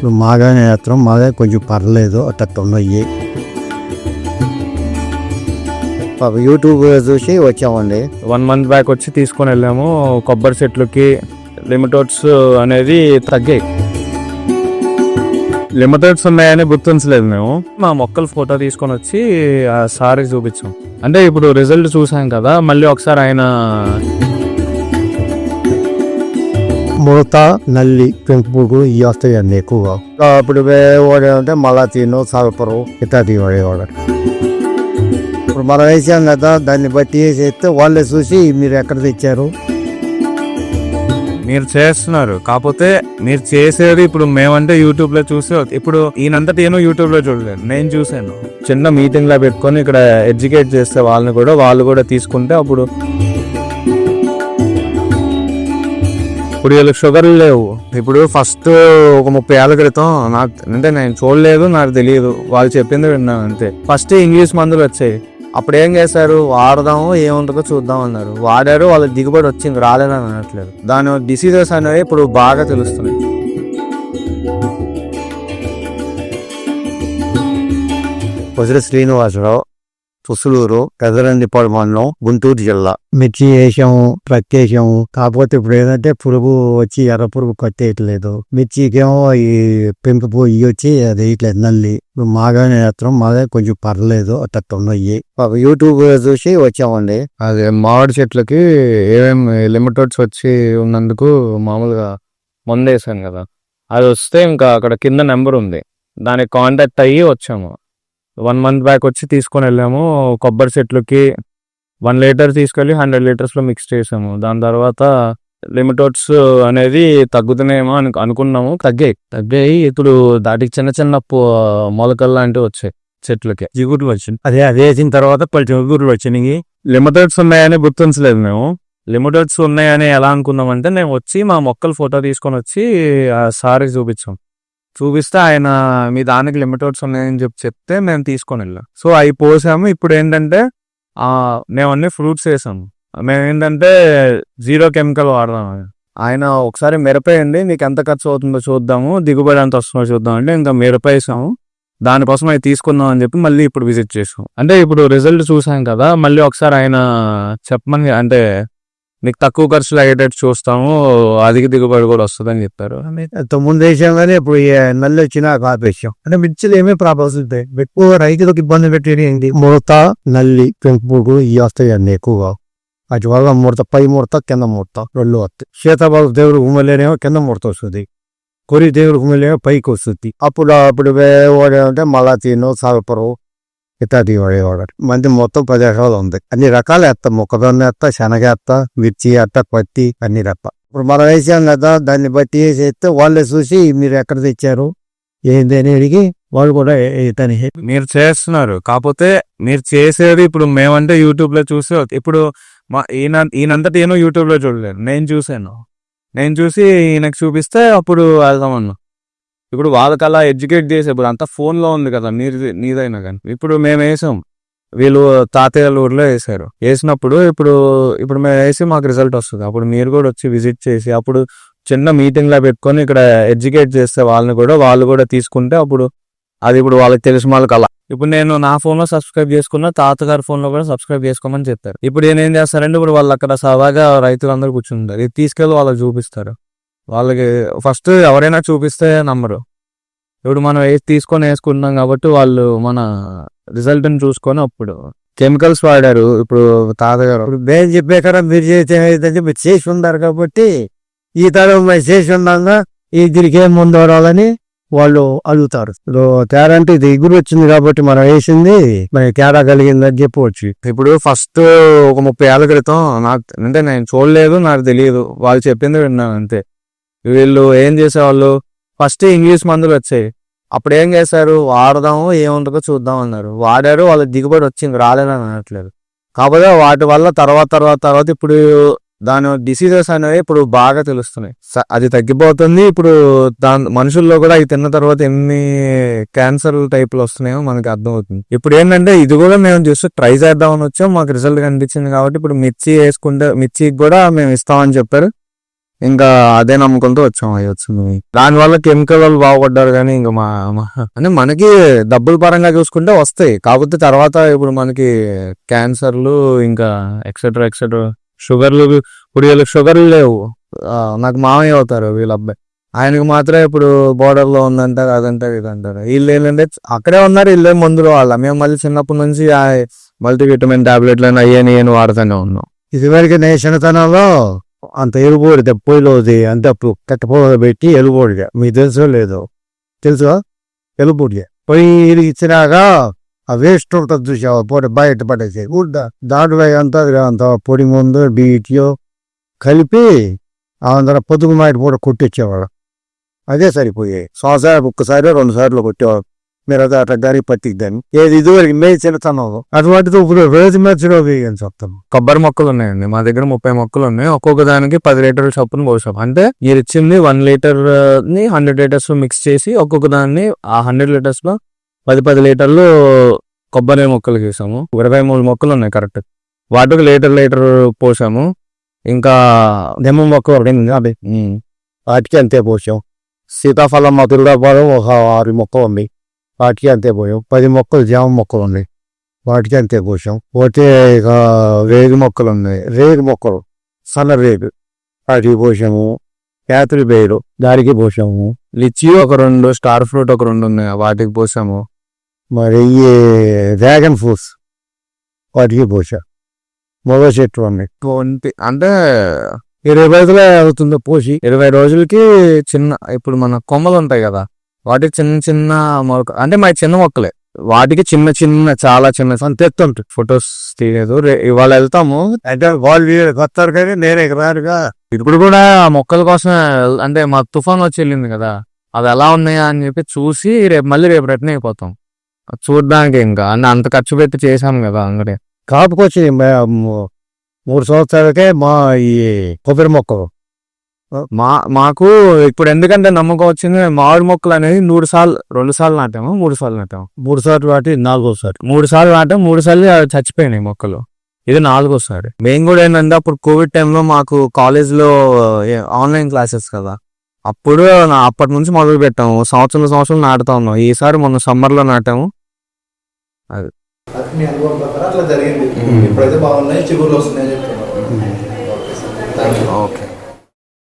ఇప్పుడు మాగానే మాత్రం మాదే కొంచెం పర్లేదు ఉన్నాయి పాప యూట్యూబ్ చూసి వచ్చామండి. వన్ మంత్ బ్యాక్ వచ్చి తీసుకొని వెళ్ళాము. కొబ్బరి చెట్లకి లిమిటోడ్స్ అనేది తగ్గాయి. లిమిటెడ్స్ ఉన్నాయని గుర్తించలేదు మేము. మా మొక్కలు ఫోటో తీసుకొని వచ్చి ఆ సార్కి చూపించాం. అంటే ఇప్పుడు రిజల్ట్ చూసాం కదా మళ్ళీ ఒకసారి ఆయన ముడత నల్లి పెంపుడు ఇవి వస్తాయండి ఎక్కువగా అప్పుడు వాడు అంటే మళ్ళా తిను సల్పరు ఇట్లాంటివి వాడేవాడు ఇప్పుడు మనం వేసాం కదా దాన్ని బట్టి చేస్తే వాళ్ళే చూసి మీరు ఎక్కడ తెచ్చారు? మీరు చేస్తున్నారు. కాకపోతే మీరు చేసేది ఇప్పుడు మేమంటే యూట్యూబ్లో చూసి ఇప్పుడు ఈయనంతటి ఏమో యూట్యూబ్లో చూడలేదు. నేను చూశాను. చిన్న మీటింగ్ లా పెట్టుకొని ఇక్కడ ఎడ్యుకేట్ చేస్తే వాళ్ళని కూడా వాళ్ళు కూడా తీసుకుంటే అప్పుడు ఇప్పుడు వీళ్ళకి షుగర్ లేవు. ఇప్పుడు ఫస్ట్ ఒక ముప్పై ఏళ్ళ క్రితం నాకు అంటే నేను చూడలేదు నాకు తెలియదు. వాళ్ళు చెప్పింది విన్నాను అంతే. ఫస్ట్ ఇంగ్లీష్ మందులు వచ్చాయి. అప్పుడు ఏం చేశారు? వాడదాము ఏముంటుందో చూద్దాం అన్నారు. వాడారు వాళ్ళ దిగుబడి వచ్చింది రాలేదని అనట్లేదు. దాని డిసీజెస్ అనేవి ఇప్పుడు బాగా తెలుస్తున్నాయి. పొసిరి శ్రీనివాసరావు పుసులూరు పెదరందిపాడు మండలం గుంటూరు జిల్లా. మిర్చి వేసాము ప్రత్యేసాము కాకపోతే ఇప్పుడు ఏంటంటే పురుగు వచ్చి ఎర్ర పురుగు కట్టేయట్లేదు. మిర్చికేమో ఈ పెంపు పోయి వచ్చి అది వేయట్లేదు నల్లి. మాగానే మాత్రం మాదే కొంచెం పర్లేదు అట్ట ఉన్నాయి యూట్యూబ్ చూసి వచ్చామండి. అదే మామిడి చెట్లకి ఏమేమి లిమిటెడ్స్ వచ్చి ఉన్నందుకు మామూలుగా మందు వేసాను కదా. అది వస్తే ఇంకా అక్కడ కింద నెంబర్ ఉంది. దానికి కాంటాక్ట్ అయ్యి వచ్చాము. వన్ మంత్ బ్యాక్ వచ్చి తీసుకొని వెళ్ళాము. కొబ్బరి చెట్లకి వన్ లీటర్ తీసుకెళ్ళి హండ్రెడ్ లీటర్స్లో మిక్స్ చేసాము. దాని తర్వాత లిమిటోడ్స్ అనేది తగ్గుతున్నాయేమో అని అనుకున్నాము. తగ్గాయి. తగ్గాయి. ఇప్పుడు దాటికి చిన్న చిన్న మొలకలు లాంటివి వచ్చాయి చెట్లకి. జిగురు వచ్చింది. అదే అది వేసిన తర్వాత కొంచెం వచ్చినాయి. లిమిటెడ్స్ ఉన్నాయని గుర్తించలేదు మేము. లిమిటెడ్స్ ఉన్నాయని ఎలా అనుకున్నామంటే నేను వచ్చి మా మొక్కలు ఫోటో తీసుకొని వచ్చి ఆ సార్కి చూపించాం. చూపిస్తే ఆయన మీ దానికి లిమిటెడ్స్ ఉన్నాయని చెప్పి చెప్తే మేము తీసుకొని వెళ్ళాం. సో అవి పోసాము. ఇప్పుడు ఏంటంటే మేము అన్ని ఫ్రూట్స్ వేసాము. మేము ఏంటంటే జీరో కెమికల్ వాడదాం ఆయన ఒకసారి మిరపేయండి నీకు ఎంత ఖర్చు అవుతుందో చూద్దాము. దిగుబడి ఎంత వస్తుందో చూద్దాం అంటే ఇంకా మిరప వేసాము. దానికోసం అవి తీసుకుందాం అని చెప్పి మళ్ళీ ఇప్పుడు విజిట్ చేసాం. అంటే ఇప్పుడు రిజల్ట్ చూసాం కదా. మళ్ళీ ఒకసారి ఆయన చెప్పమని అంటే నీకు తక్కువ ఖర్చులు అయ్యేటట్టు చూస్తాము అధిక దిగుబడి కూడా వస్తుందని చెప్పారు. ముందు వేసాం కానీ ఇప్పుడు నల్లి వచ్చినా ఆపేసాం. అంటే మిర్చిలు ఏమేమి ప్రాబ్లమ్స్ ఉంటాయి? ఎక్కువ రైతులకు ఇబ్బంది పెట్టేది ఏంటి? ముడత నల్లి పెంపుడు ఇవి వస్తాయండి ఎక్కువగా. వాటి వల్ల ముడత పై ముడత కింద ముడత రెండు వస్తాయి. సీతాబాబు దేవుడు ఉమ్మలేనేమో కింద ముడత వస్తుంది. కొరి దేవుడు ఉమ్మలేమో పైకి వస్తుంది. అప్పుడు అప్పుడు అంటే మళ్ళా తిను సల్పరు ఇట్లాంటివి వాడేవాడు మంది మొత్తం పది ఉంది అన్ని రకాలు వేస్తాం మొక్కజొన్న వేస్తా శనగ వేస్తా మిర్చి వేస్తా పత్తి అన్ని రెప్ప. ఇప్పుడు మనం వేసాం కదా దాన్ని బట్టి చేస్తే వాళ్ళే చూసి మీరు ఎక్కడ తెచ్చారు ఏంది అని అడిగి వాళ్ళు కూడా ఇతని మీరు చేస్తున్నారు. కాకపోతే మీరు చేసేది ఇప్పుడు మేమంటే యూట్యూబ్లో చూసి ఇప్పుడు మా ఈయన ఈయనంతటి ఏమో యూట్యూబ్లో చూడలేదు. నేను చూశాను. నేను చూసి ఈయనకు చూపిస్తే అప్పుడు వెళ్దామన్నా. ఇప్పుడు వాళ్ళకి అలా ఎడ్యుకేట్ చేసే ఇప్పుడు అంతా ఫోన్లో ఉంది కదా నీది నీదైనా కానీ. ఇప్పుడు మేము వేసాం. వీళ్ళు తాతయ్యల ఊర్లో వేసారు. వేసినప్పుడు ఇప్పుడు ఇప్పుడు మేము వేసి మాకు రిజల్ట్ వస్తుంది. అప్పుడు మీరు కూడా వచ్చి విజిట్ చేసి అప్పుడు చిన్న మీటింగ్లో పెట్టుకొని ఇక్కడ ఎడ్యుకేట్ చేస్తే వాళ్ళని కూడా వాళ్ళు కూడా తీసుకుంటే అప్పుడు అది ఇప్పుడు వాళ్ళకి తెలిసిన వాళ్ళకి అలా. ఇప్పుడు నేను నా ఫోన్లో సబ్స్క్రైబ్ చేసుకున్న తాతగారి ఫోన్లో కూడా సబ్స్క్రైబ్ చేసుకోమని చెప్పారు. ఇప్పుడు నేను ఏం చేస్తారంటే ఇప్పుడు వాళ్ళు అక్కడ సదాగా రైతులందరూ కూర్చుంటారు ఇది తీసుకెళ్ళి వాళ్ళకి చూపిస్తారు. వాళ్ళకి ఫస్ట్ ఎవరైనా చూపిస్తే నమ్మరు. ఇప్పుడు మనం వేసి తీసుకొని వేసుకుంటున్నాం కాబట్టి వాళ్ళు మన రిజల్ట్ని చూసుకొని అప్పుడు. కెమికల్స్ వాడారు. ఇప్పుడు తాతగారు. ఇప్పుడు మేము మీరు చేసేదంటే మీరు చేసి ఉన్నారు కాబట్టి ఈ తరం మేము చేసి ఉన్నాగా ఈ దీనికి ఏం ముందు వరాలని వాళ్ళు అడుగుతారు. ఇప్పుడు తేడా అంటే ఇది ఎగురు వచ్చింది కాబట్టి మనం వేసింది మరి తేడా కలిగిందని చెప్పవచ్చు. ఇప్పుడు ఫస్ట్ ఒక ముప్పై ఏళ్ళ క్రితం నాకు అంటే నేను చూడలేదు నాకు తెలియదు. వాళ్ళు చెప్పింది విన్నాను అంతే. వీళ్ళు ఏం చేసేవాళ్ళు? ఫస్ట్ ఇంగ్లీష్ మందులు వచ్చాయి. అప్పుడు ఏం చేశారు? వాడదాము ఏముంటుందో చూద్దాం అన్నారు. వాడారు వాళ్ళ దిగుబడి వచ్చింది రాలేదని అనట్లేదు. కాకపోతే వాటి వల్ల తర్వాత తర్వాత తర్వాత ఇప్పుడు దాని డిసీజెస్ అనేవి ఇప్పుడు బాగా తెలుస్తున్నాయి. అది తగ్గిపోతుంది. ఇప్పుడు దాని మనుషుల్లో కూడా అవి తిన్న తర్వాత ఎన్ని క్యాన్సర్ టైపులు వస్తున్నాయో మనకి అర్థమవుతుంది. ఇప్పుడు ఏంటంటే ఇది కూడా మేము జస్ట్ ట్రై చేద్దామని వచ్చాం. మాకు రిజల్ట్ కనిపించింది కాబట్టి ఇప్పుడు మిర్చి వేసుకుంటే మిర్చికి కూడా మేము ఇస్తామని చెప్పారు. ఇంకా అదే నమ్ముకుంటూ వచ్చాం అవి వచ్చింది. దాని వల్ల కెమికల్ వాళ్ళు బాగుపడ్డారు కానీ ఇంకా మా అంటే మనకి డబ్బుల పరంగా చూసుకుంటే వస్తాయి. కాకపోతే తర్వాత ఇప్పుడు మనకి క్యాన్సర్లు ఇంకా ఎక్సెట్రా ఎక్సెట్రా షుగర్లు ఇప్పుడు వీళ్ళకి షుగర్లు లేవు. నాకు మామయ్య అవుతారు వీళ్ళ అబ్బాయి. ఆయనకి మాత్రం ఇప్పుడు బోర్డర్లో లో ఉందంటారు అదంటారు ఇదంటారు. వీళ్ళు ఏంటంటే అక్కడే ఉన్నారు వీళ్ళే మందులు వాళ్ళ. మేము మళ్ళీ చిన్నప్పటి నుంచి మల్టీవిటమిన్ టాబ్లెట్లు అని అయ్యని అని వాడుతూనే ఉన్నాం. ఇదివరకు నేషనతనంలో అంత ఎలుబోడితే పొయ్యిలోది అంత కట్టపోద పెట్టి ఎలుబోడిగా మీకు తెలుసో లేదో? తెలుసా? ఎలుబోడిగా పొయ్యి ఇచ్చినాక ఆ వేస్ట్ ఉంటుంది చూసావా పొడి బయట పడేసి. ఊడ్డా దాంట్లో అంతా అంత పొడి ముందు బీటియో కలిపి అందరూ పొద్దుగు మాట పూట కొట్టించేవాడు అదే సరిపోయాయి సంవత్సరాలు ఒక్కసారి రెండు సార్లు కొట్టేవాడు మీరు అది అట్లా గారి పత్తికి దాన్ని ఏది ఇదివరకు మే చిన్నతనం అటువంటిది ఇప్పుడు రోజు మధ్యలో వేయని చెప్తాం కొబ్బరి మొక్కలు ఉన్నాయండి మా దగ్గర ముప్పై మొక్కలు ఉన్నాయి ఒక్కొక్క దానికి పది లీటర్ల చొప్పున పోసాం అంటే మీరు ఇచ్చింది వన్ లీటర్ని హండ్రెడ్ లీటర్స్లో మిక్స్ చేసి ఒక్కొక్క దాన్ని ఆ హండ్రెడ్ లీటర్స్లో పది పది లీటర్లు కొబ్బరి మొక్కలు వేసాము ఇరవై మూడు మొక్కలు ఉన్నాయి కరెక్ట్ వాటికి లీటర్ లీటర్ పోసాము ఇంకా నిమ్మ మొక్క ఒకటి వాటికి అంతే పోసాం సీతాఫలం మధురపాలెం ఒక ఆరు మొక్కలు ఉంది వాటికి అంతే పోయాం. పది మొక్కలు జామ మొక్కలు ఉన్నాయి. వాటికి అంతే పోసాం. పోతే ఇక రేగు మొక్కలు ఉన్నాయి. రేగు మొక్కలు సన్న రేగు. వాటికి పోసాము. యాత్రి బేరు దానికి పోసాము. లిచీ ఒక రెండు స్టార్ ఫ్రూట్ ఒక రెండు ఉన్నాయి. వాటికి పోసాము. మరి ఈ డ్రాగన్ ఫ్రూట్స్ వాటికి పోసా. మొగ చెట్టు ఉన్నాయి ట్వంటీ అంటే ఇరవై రోజులే అవుతుందో పోసి. ఇరవై రోజులకి చిన్న ఇప్పుడు మన కొమ్మలు ఉంటాయి కదా వాటికి చిన్న చిన్న మొలక అంటే మా చిన్న మొక్కలే. వాటికి చిన్న చిన్న చాలా చిన్న అంత ఎత్తు ఉంటుంది ఫొటోస్ తీయలేదు. ఇవాళ వెళ్తాము. అంటే వాళ్ళు వస్తారు కానీ నేనే రారుగా. ఇప్పుడు కూడా ఆ మొక్కల కోసం అంటే మా తుఫాన్ వచ్చి వెళ్ళింది కదా. అవి ఎలా ఉన్నాయా అని చెప్పి చూసి రేపు మళ్ళీ రేపు రిటర్న్ అయిపోతాం. చూడడానికి ఇంకా అంటే అంత ఖర్చు పెట్టి చేసాం కదా అంగడి కాపుకొచ్చి మూడు సంవత్సరాలకే మా ఈ కొబ్బరి మొక్కలు. మా మాకు ఇప్పుడు ఎందుకంటే నమ్మకం వచ్చింది మామిడి మొక్కలు అనేది మూడు సార్లు రెండు సార్లు నాటాము మూడు సార్లు నాటాము. మూడు సార్లు వాటి నాలుగోసారి. మూడు సార్లు నాటాం మూడు సార్లు చచ్చిపోయినాయి మొక్కలు. ఇది నాలుగోసారి. మేము కూడా ఏంటంటే అప్పుడు కోవిడ్ టైంలో మాకు కాలేజ్లో ఆన్లైన్ క్లాసెస్ కదా. అప్పుడు నా- అప్పటి నుంచి మొదలు పెట్టాము. సంవత్సరం సంవత్సరం నాటుతా ఉన్నాం. ఈసారి మొన్న summer లో నాటాము. అది. అట్లా జరిగింది. ఇప్పుడైతే బాగున్నాయి చిగుర్లు వస్తున్నాయి ఓకే.